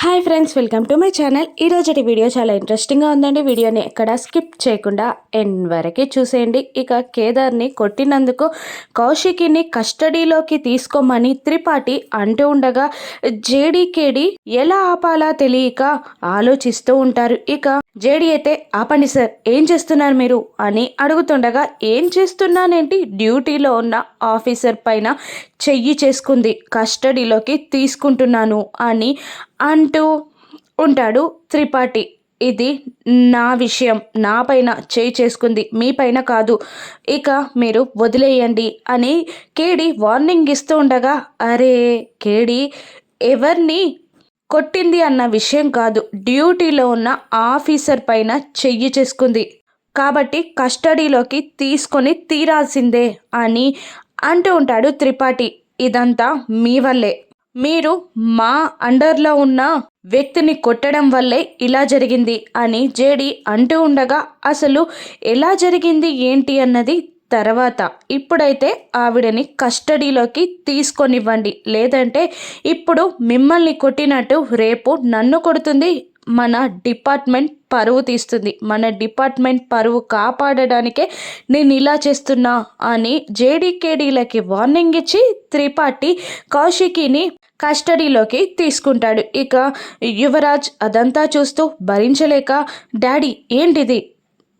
Hi friends welcome to my channel ఈరోజుటి video చాలా ఇంట్రెస్టింగ్గా ఉందండి. వీడియోని ఎక్కడ స్కిప్ చేయకుండా ఎండ్ వరకే చూసేయండి. ఇక కేదార్ని కొట్టినందుకు కౌశికిని కస్టడీలోకి తీసుకోమని త్రిపాఠి అంటూ ఉండగా జేడీకేడి ఎలా ఆపాలా తెలియక ఆలోచిస్తూ ఉంటారు. ఇక జేడి అయితే ఆపండి సార్ ఏం చేస్తున్నారు మీరు? అని అడుగుతుండగా ఏం చేస్తున్నానేంటి? డ్యూటీలో ఉన్న ఆఫీసర్ పైన చెయ్యి చేసుకుంది కస్టడీలోకి తీసుకుంటున్నాను అని అంటూ ఉంటాడు త్రిపాఠి. ఇది నా విషయం. నా పైన చేయి చేసుకుంది. మీ పైన కాదు. ఇక మీరు వదిలేయండి అని కేడి వార్నింగ్ ఇస్తూ ఉండగా అరే కేడి ఎవరిని కొట్టింది అన్న విషయం కాదు. డ్యూటీలో ఉన్న ఆఫీసర్ పైన చెయ్యి చేసుకుంది. కాబట్టి కస్టడీలోకి తీసుకొని తీరాల్సిందే అని అంటూ ఉంటాడు త్రిపాఠి. ఇదంతా మీ వల్లే. మీరు మా అండర్లో ఉన్న వ్యక్తిని కొట్టడం వల్లే ఇలా జరిగింది అని జేడి అంటూ ఉండగా అసలు ఎలా జరిగింది ఏంటి అన్నది తర్వాత. ఇప్పుడైతే ఆవిడని కస్టడీలోకి తీసుకొనివ్వండి. లేదంటే ఇప్పుడు మిమ్మల్ని కొట్టినట్టు రేపు నన్ను కొడుతుంది మన డిపార్ట్మెంట్ పరువు తీస్తుంది. మన డిపార్ట్మెంట్ పరువు కాపాడడానికే నేను ఇలా చేస్తున్నా అని జేడీకేడీలకి వార్నింగ్ ఇచ్చి త్రిపాఠి కౌశికిని కస్టడీలోకి తీసుకుంటాడు. ఇక యువరాజ్ అదంతా చూస్తూ భరించలేక డాడీ ఏంటిది?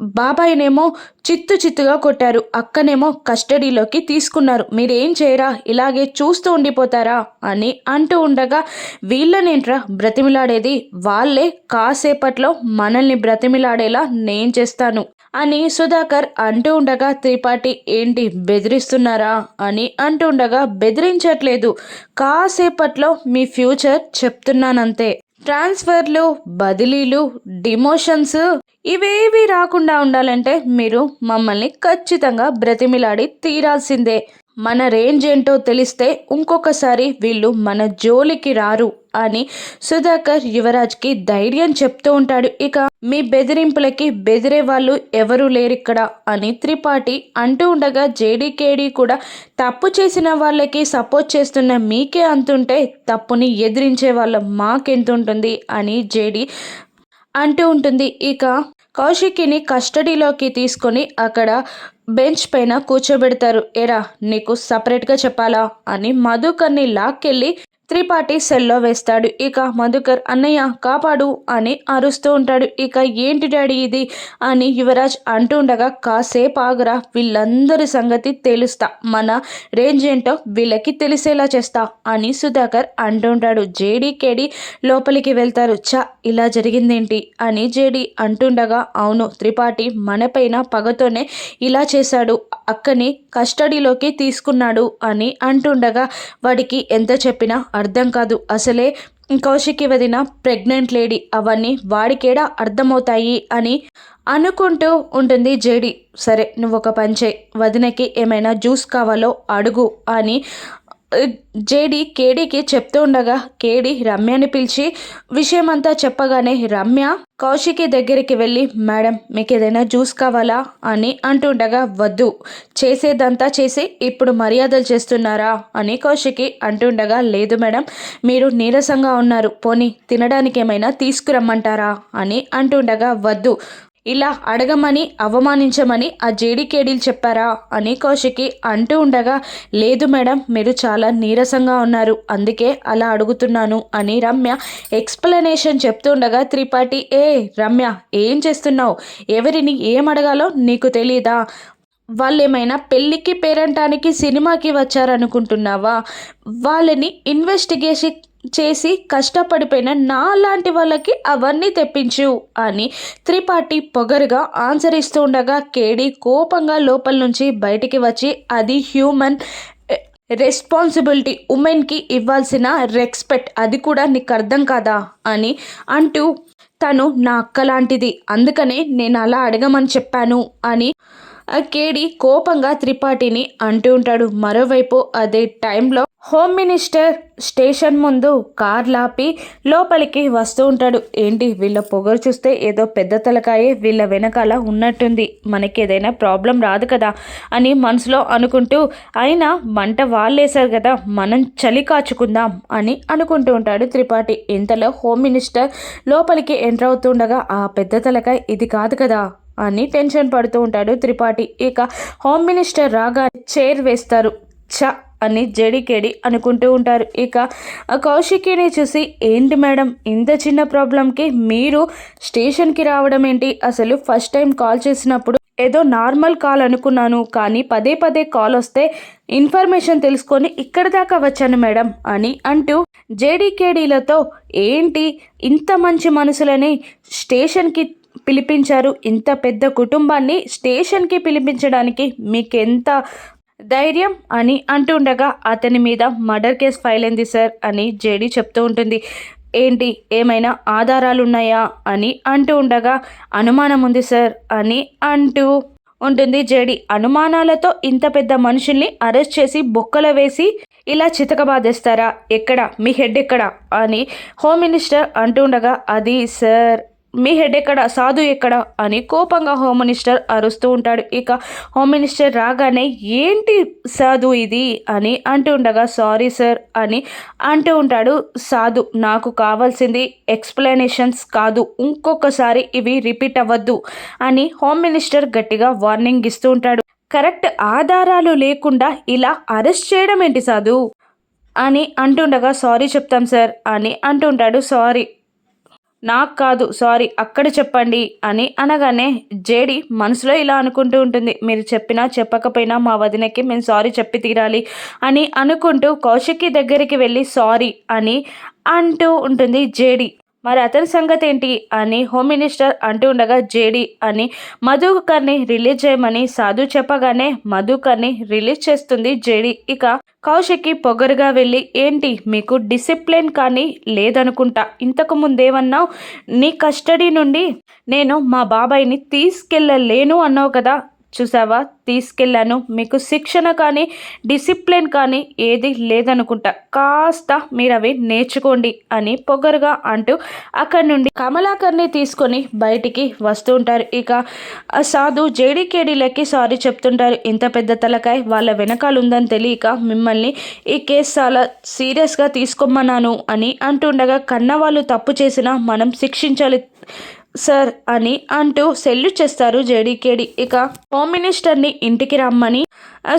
బాబాయ్నేమో చిత్తు చిత్తుగా కొట్టారు. అక్కనేమో కస్టడీలోకి తీసుకున్నారు. మీరేం చేయరా? ఇలాగే చూస్తూ ఉండిపోతారా? అని అంటూ ఉండగా వీళ్ళనేంట్రా బ్రతిమిలాడేది? వాళ్ళే కాసేపట్లో మనల్ని బ్రతిమిలాడేలా నేను చేస్తాను. అని సుధాకర్ అంటూ ఉండగా త్రిపాఠి ఏంటి బెదిరిస్తున్నారా? అని అంటూ ఉండగా బెదిరించట్లేదు. కాసేపట్లో మీ ఫ్యూచర్ చెప్తున్నానంతే. ట్రాన్స్ఫర్లు బదిలీలు డిమోషన్స్ ఇవేవి రాకుండా ఉండాలంటే మీరు మమ్మల్ని ఖచ్చితంగా బ్రతిమిలాడి తీరాల్సిందే. మన రేంజ్ ఏంటో తెలిస్తే ఇంకొకసారి వీళ్ళు మన జోలికి రారు అని సుధాకర్ యువరాజ్కి ధైర్యం చెప్తూ ఉంటాడు. ఇక మీ బెదిరింపులకి బెదిరే వాళ్ళు ఎవరు లేరిక్కడ అని త్రిపాఠి అంటూ ఉండగా జేడీకేడీ కూడా తప్పు చేసిన వాళ్ళకి సపోర్ట్ చేస్తున్న మీకే అంతుంటే తప్పుని ఎదిరించే వాళ్ళ మాకెంతుంటుంది అని జేడీ అంటూ ఉంటుంది. ఇక కౌశికిని కస్టడీలోకి తీసుకొని అక్కడ బెంచ్ పైన కూర్చోబెడతారు. ఎరా నీకు సపరేట్గా చెప్పాలా? అని మధుకర్ని లాక్కెళ్ళి త్రిపాఠి సెల్లో వేస్తాడు. ఇక మధుకర్ అన్నయ్య కాపాడు అని అరుస్తూ ఉంటాడు. ఇక ఏంటి డాడీ ఇది? అని యువరాజ్ అంటూ ఉండగా కాసేపు ఆగురా వీళ్ళందరి సంగతి తెలుస్తా. మన రేంజ్ ఏంటో వీళ్ళకి తెలిసేలా చేస్తా అని సుధాకర్ అంటూ ఉంటాడు. జేడీ కేడి లోపలికి వెళ్తారు. చ ఇలా జరిగిందేంటి? అని జేడీ అంటుండగా అవును త్రిపాఠి మనపైన పగతోనే ఇలా చేశాడు. అక్కని కస్టడీలోకి తీసుకున్నాడు అని అంటుండగా వాడికి ఎంత చెప్పినా అర్థం కాదు. అసలే కౌశికి వదిన ప్రెగ్నెంట్ లేడీ. అవన్నీ వాడికేడా అర్థమవుతాయి అని అనుకుంటూ ఉంటుంది జేడి. సరే నువ్వు ఒక పంచే వదినకి ఏమైనా జ్యూస్ కావాలో అడుగు అని జేడి కేడీకి చెప్తూ ఉండగా కేడి రమ్యని పిలిచి విషయమంతా చెప్పగానే రమ్య కౌశికి దగ్గరికి వెళ్ళి మేడం మీకు ఏదైనా జ్యూస్ కావాలా? అని అంటుండగా వద్దు. చేసేదంతా చేసి ఇప్పుడు మర్యాదలు చేస్తున్నారా? అని కౌశికి అంటుండగా లేదు మేడం మీరు నీరసంగా ఉన్నారు. పోనీ తినడానికి ఏమైనా తీసుకురమ్మంటారా? అని అంటుండగా వద్దు. ఇలా అడగమని అవమానించమని ఆ జేడీకేడీలు చెప్పారా? అని కౌశికి అంటూ ఉండగా లేదు మేడం మీరు చాలా నీరసంగా ఉన్నారు అందుకే అలా అడుగుతున్నాను అని రమ్య ఎక్స్ప్లెనేషన్ చెప్తుండగా త్రిపాఠి ఏ రమ్య ఏం చేస్తున్నావు? ఎవరిని ఏం అడగాలో నీకు తెలీదా? వాళ్ళు ఏమైనా పెళ్ళికి పేరంటానికి సినిమాకి వచ్చారనుకుంటున్నావా? వాళ్ళని ఇన్వెస్టిగేషన్ చేసి కష్టపడిపోయిన నా లాంటి వాళ్ళకి అవన్నీ తెప్పించు అని త్రిపాఠి పొగరుగా ఆన్సర్ ఇస్తూ ఉండగా కేడి కోపంగా లోపల నుంచి బయటికి వచ్చి అది హ్యూమన్ రెస్పాన్సిబిలిటీ ఉమెన్కి ఇవ్వాల్సిన రెస్పెక్ట్ అది కూడా నీకు అర్థం కాదా అని అంటూ తను నా అక్క లాంటిది అందుకనే నేను అలా అడగమని చెప్పాను అని కేడి కోపంగా త్రిపాఠిని అంటూ ఉంటాడు. మరోవైపు అదే టైంలో హోమ్ మినిస్టర్ స్టేషన్ ముందు కార్ లాపి లోపలికి వస్తూ ఉంటాడు. ఏంటి? వీళ్ళ పొగరు చూస్తే ఏదో పెద్ద తలకాయే వీళ్ళ వెనకాల ఉన్నట్టుంది. మనకి ఏదైనా ప్రాబ్లం రాదు కదా అని మనసులో అనుకుంటూ అయినా మంట వాళ్ళేశారు కదా మనం చలి కాచుకుందాం అని అనుకుంటూ ఉంటాడు త్రిపాఠి. ఇంతలో హోమ్ మినిస్టర్ లోపలికి ఎంటర్ అవుతుండగా ఆ పెద్ద తలకాయ ఇది కాదు కదా అని టెన్షన్ పడుతూ ఉంటాడు త్రిపాఠి. ఇక హోమ్ మినిస్టర్ రాగా చైర్ వేస్తారు. చ అని జడికేడి అనుకుంటూ ఉంటారు. ఇక కౌశికిని చూసి ఏంటి మేడం ఇంత చిన్న ప్రాబ్లంకి మీరు స్టేషన్కి రావడం ఏంటి? అసలు ఫస్ట్ టైం కాల్ చేసినప్పుడు ఏదో నార్మల్ కాల్ అనుకున్నాను కానీ పదే పదే కాల్ వస్తే ఇన్ఫర్మేషన్ తెలుసుకొని ఇక్కడ దాకా వచ్చాను మేడం అని అంటూ జేడీకేడీలతో ఏంటి ఇంత మంచి మనుషులని స్టేషన్కి పిలిపించారు. ఇంత పెద్ద కుటుంబాన్ని స్టేషన్కి పిలిపించడానికి మీకెంత ధైర్యం అని అంటుండగా అతని మీద మర్డర్ కేసు ఫైల్ అయింది సార్ అని జేడీ చెప్తూ ఉంటుంది. ఏంటి? ఏమైనా ఆధారాలు ఉన్నాయా అని అంటూ ఉండగా అనుమానం ఉంది సార్ అని అంటూ ఉంటుంది జేడి. అనుమానాలతో ఇంత పెద్ద మనుషుల్ని అరెస్ట్ చేసి బొక్కలు వేసి ఇలా చితకబాదేస్తారా ఎక్కడ? మీ హెడ్ ఎక్కడ? అని హోమ్ మినిస్టర్ అంటుండగా అది సార్ మీ హెడ్ ఎక్కడ సాధు ఎక్కడ అని కోపంగా హోమ్ మినిస్టర్ అరుస్తూ ఉంటాడు. ఇక హోమ్ మినిస్టర్ రాగానే ఏంటి సాధు ఇది? అని అంటూ ఉండగా సారీ సార్ అని అంటూ ఉంటాడు సాధు. నాకు కావాల్సింది ఎక్స్ప్లెనేషన్స్ కాదు ఇంకొకసారి ఇవి రిపీట్ అవ్వద్దు అని హోమ్ మినిస్టర్ గట్టిగా వార్నింగ్ ఇస్తూ ఉంటాడు. కరెక్ట్ ఆధారాలు లేకుండా ఇలా అరెస్ట్ చేయడం ఏంటి సాధు? అని అంటుండగా సారీ చెప్తాం సార్ అని అంటుంటాడు సారీ. నాకు కాదు సారీ అక్కడ చెప్పండి అని అనగానే జేడి మనసులో ఇలా అనుకుంటూ ఉంటుంది. మీరు చెప్పినా చెప్పకపోయినా మా వదినకి మేము సారీ చెప్పి తీరాలి అని అనుకుంటూ కౌశిక్కి దగ్గరికి వెళ్ళి సారీ అని అంటూ ఉంటుంది జేడి. మరి అతని సంగతి ఏంటి అని హోమ్ మినిస్టర్ అంటూ ఉండగా జేడి అని మధుకర్ని రిలీజ్ చేయమని సాధు చెప్పగానే మధుకర్ని రిలీజ్ చేస్తుంది జేడి. ఇక కౌశిక్కి పొగరుగా వెళ్ళి ఏంటి మీకు డిసిప్లిన్ కానీ లేదనుకుంటా? ఇంతకు ముందేమన్నావు? నీ కస్టడీ నుండి నేను మా బాబాయ్ని తీసుకెళ్ళలేను అన్నావు కదా చూసావా? తీసుకెళ్ళాను. మీకు శిక్షణ కానీ డిసిప్లిన్ కానీ ఏది లేదనుకుంటా. కాస్త మీరు అవి నేర్చుకోండి అని పొగరుగా అంటూ అక్కడి నుండి కమలాకర్ని తీసుకొని బయటికి వస్తూ ఉంటారు. ఇక సాధు జేడీకేడీలకి సారీ చెప్తుంటారు. ఇంత పెద్ద తలకాయ వాళ్ళ వెనకాల ఉందని తెలియక మిమ్మల్ని ఈ కేసు చాలా సీరియస్గా తీసుకోమన్నాను అని అంటుండగా కన్న వాళ్ళు తప్పు చేసినా మనం శిక్షించాలి సార్ అని అంటూ సెల్లు చేస్తారు జేడీకేడి. ఇక హోమ్ మినిస్టర్ని ఇంటికి రమ్మని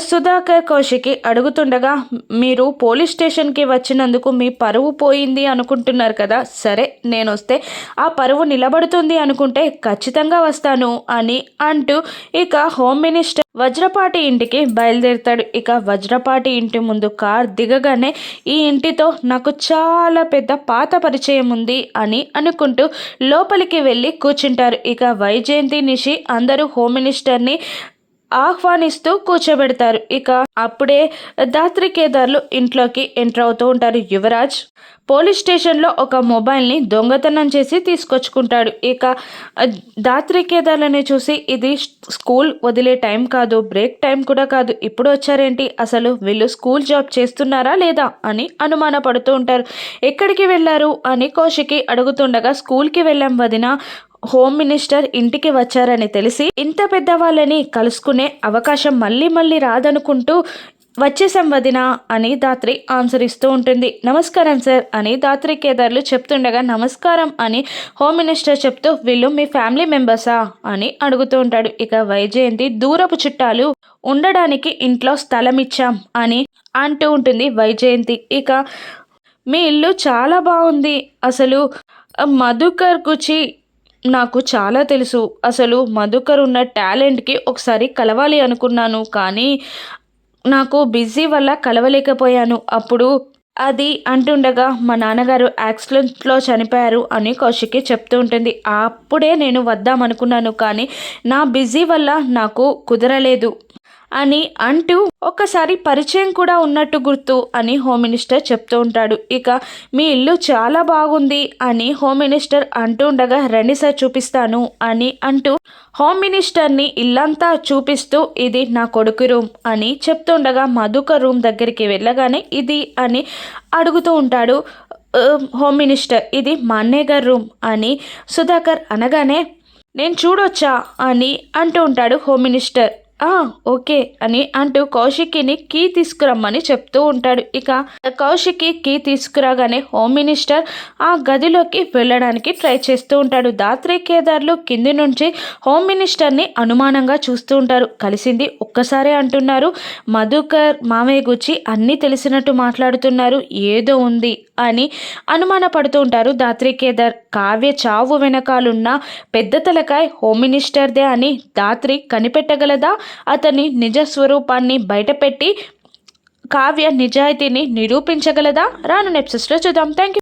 సుధాకర్ కౌశికి అడుగుతుండగా మీరు పోలీస్ స్టేషన్కి వచ్చినందుకు మీ పరువు పోయింది అనుకుంటున్నారు కదా సరే నేను వస్తే ఆ పరువు నిలబడుతుంది అనుకుంటే ఖచ్చితంగా వస్తాను అని అంటూ ఇక హోమ్ మినిస్టర్ వజ్రపాటి ఇంటికి బయలుదేరుతాడు. ఇక వజ్రపాటి ఇంటి ముందు కార్ దిగగానే ఈ ఇంటితో నాకు చాలా పెద్ద పాత పరిచయం ఉంది అని అనుకుంటూ లోపలికి వెళ్ళి కూర్చుంటారు. ఇక వైజయంతి నిషి అందరూ హోమ్ మినిస్టర్ని ఆహ్వానిస్తూ కూర్చోబెడతారు. ఇక అప్పుడే దాత్రి కేదార్లు ఇంట్లోకి ఎంటర్ అవుతూ ఉంటారు. యువరాజ్ పోలీస్ స్టేషన్లో ఒక మొబైల్ని దొంగతనం చేసి తీసుకొచ్చుకుంటాడు. ఇక దాత్రి కేదార్లని చూసి ఇది స్కూల్ వదిలే టైం కాదు బ్రేక్ టైం కూడా కాదు. ఇప్పుడు వచ్చారేంటి? అసలు వీళ్ళు స్కూల్ జాబ్ చేస్తున్నారా లేదా అని అనుమాన పడుతూ ఉంటారు. ఎక్కడికి వెళ్ళారు అని కౌశికి అడుగుతుండగా స్కూల్కి వెళ్ళాం వదిన. హోమ్ మినిస్టర్ ఇంటికి వచ్చారని తెలిసి ఇంత పెద్దవాళ్ళని కలుసుకునే అవకాశం మళ్ళీ మళ్ళీ రాదనుకుంటూ వచ్చేసాం వదిన అని దాత్రి ఆన్సర్ ఇస్తూ ఉంటుంది. నమస్కారం సార్ అని దాత్రి కేదార్లు చెప్తుండగా నమస్కారం అని హోమ్ మినిస్టర్ చెప్తూ వీళ్ళు మీ ఫ్యామిలీ మెంబర్సా అని అడుగుతూ ఉంటాడు. ఇక వైజయంతి దూరపు చుట్టాలు ఉండడానికి ఇంట్లో స్థలం ఇచ్చాం అని అంటూ ఉంటుంది వైజయంతి. ఇక మీ ఇల్లు చాలా బాగుంది. అసలు మధుకర్ గుచి నాకు చాలా తెలుసు. అసలు మధుకర్ ఉన్న టాలెంట్కి ఒకసారి కలవాలి అనుకున్నాను. కానీ నాకు బిజీ వల్ల కలవలేకపోయాను. అప్పుడు అది అంటుండగా మా నాన్నగారు యాక్సిడెంట్లో చనిపోయారు అని కౌశిక్కి చెప్తూ ఉంటుంది. అప్పుడే నేను వద్దామనుకున్నాను. కానీ నా బిజీ వల్ల నాకు కుదరలేదు. అని అంటూ ఒక్కసారి పరిచయం కూడా ఉన్నట్టు గుర్తు అని హోమ్ మినిస్టర్ చెప్తూ ఉంటాడు. ఇక మీ ఇల్లు చాలా బాగుంది అని హోమ్ మినిస్టర్ అంటూ ఉండగా రండి సార్ చూపిస్తాను అని అంటూ హోమ్ మినిస్టర్ని ఇల్లంతా చూపిస్తూ ఇది నా కొడుకు రూమ్ అని చెప్తుండగా మధుక రూమ్ దగ్గరికి వెళ్ళగానే ఇది అని అడుగుతూ ఉంటాడు. హోమ్ మినిస్టర్ ఇది మా అన్నయ్య గారి రూమ్ అని సుధాకర్ అనగానే నేను చూడొచ్చా? అని అంటూ ఉంటాడు హోమ్ మినిస్టర్ ఓకే అని అంటూ కౌశికిని కీ తీసుకురమ్మని చెప్తూ ఉంటాడు. ఇక కౌశికి కీ తీసుకురాగానే హోమ్ మినిస్టర్ ఆ గదిలోకి వెళ్ళడానికి ట్రై చేస్తూ ఉంటాడు. దాత్రి కేదార్లు కింది నుంచి హోమ్ మినిస్టర్ని అనుమానంగా చూస్తూ ఉంటారు. కలిసింది ఒక్కసారే అంటున్నారు. మధుకర్ మామయ్య గుచ్చి అన్నీ తెలిసినట్టు మాట్లాడుతున్నారు. ఏదో ఉంది. అని అనుమానపడుతూ ఉంటారు. దాత్రి కేదార్ కావ్య చావు వెనకాలున్న పెద్ద తలకాయ్ హోమ్ మినిస్టర్దే అని దాత్రి కనిపెట్టగలదా? అతని నిజ స్వరూపాన్ని బయటపెట్టి కావ్య నిజాయితీని నిరూపించగలదా? రాను నెప్సెస్లో చూద్దాం. Thank you